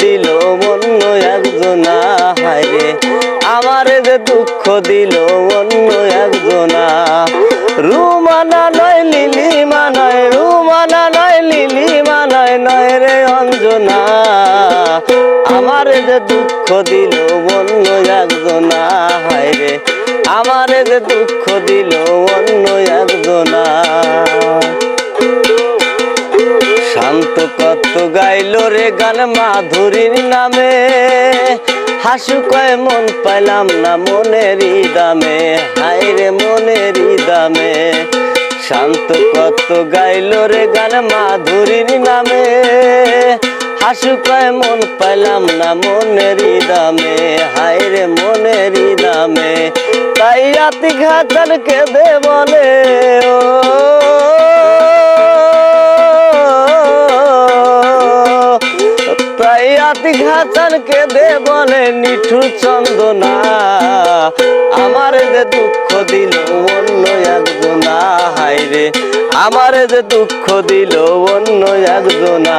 দিল অন্য একজনা হায়রে আমারে যে দুঃখ দিল অন্য একজনা। রুমানা নয়, লিলি মানয়, রুমানা নয়, লিলি মানয়, নয় রে অঞ্জনা। আমারে যে দুঃখ দিল অন্য একজনা হায়রে আমারে যে দুঃখ দিল অন্য একজনা। শান্ত কত গাইল রে গান মাধুরীর নামে। হাসু কয়, মন পাইলাম না মনেরই দামে হায় রে মনেরই দামে শান্ত কত গাইল রে গান মাধুরীর নামে। হাসু কয়, মন পাইলাম না মনেরই দামে হায় রে মনেরই দামে তাই রাতি ঘাটার কেঁদে বলে, ও আতি ঘাচান কে দে বলে নিঠুর চন্দনা। আমার যে দুঃখ দিল অন্য একজনা হাইরে আমার যে দুঃখ দিল অন্য একজনা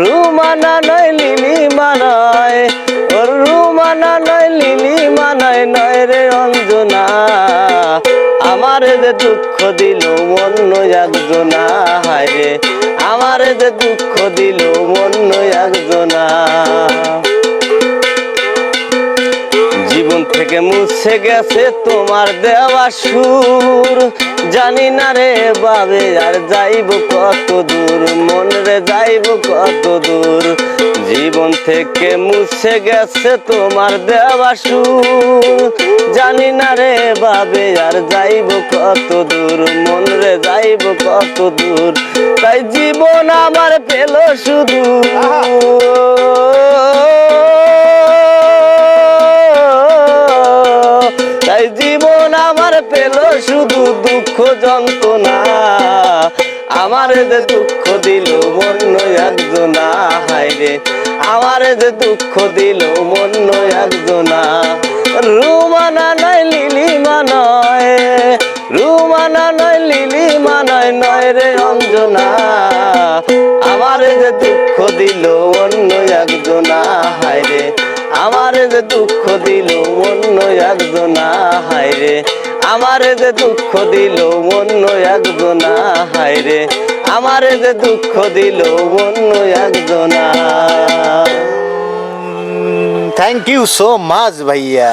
রুমানা নয়, লিলি মানায়। ও রুমানা নয়, লিলি মানায়, নয় রে অঞ্জনা। আমার যে দুঃখ দিল অন্য একজনা হায়রে আমার যে দুঃখ দিল অন্য একজনা জীবন থেকে মুছে গেছে তোমার দেওয়া সুর। জানি না রে বাবে আর যাইব কত দূর। মন রে যাইব কত দূর। জীবন থেকে মুছে গেছে তোমার দেওয়া সুর। জানি না রে বাবে, আর যাইব কত দূর? মন রে যাইব কত দূর? তাই জীবন আমার পেল শুধু। তাই জীবন আমার পেল শুধু দুঃখ যন্ত্রণা। আমার যে দুঃখ দিল অন্য একজনা হায়রে আমার যে দুঃখ দিল অন্য একজনা রুমানা নয় লিলি মানয়, নয় রে অঞ্জনা। আমার যে দুঃখ দিল অন্য একজনা হায়রে আমার যে দুঃখ দিল অন্য একজনা হায়রে আমার যে দুঃখ দিল অন্য একজনা হায়রে আমার যে দুঃখ দিল অন্য একজনা। থ্যাংক ইউ সো মাচ ভাইয়া।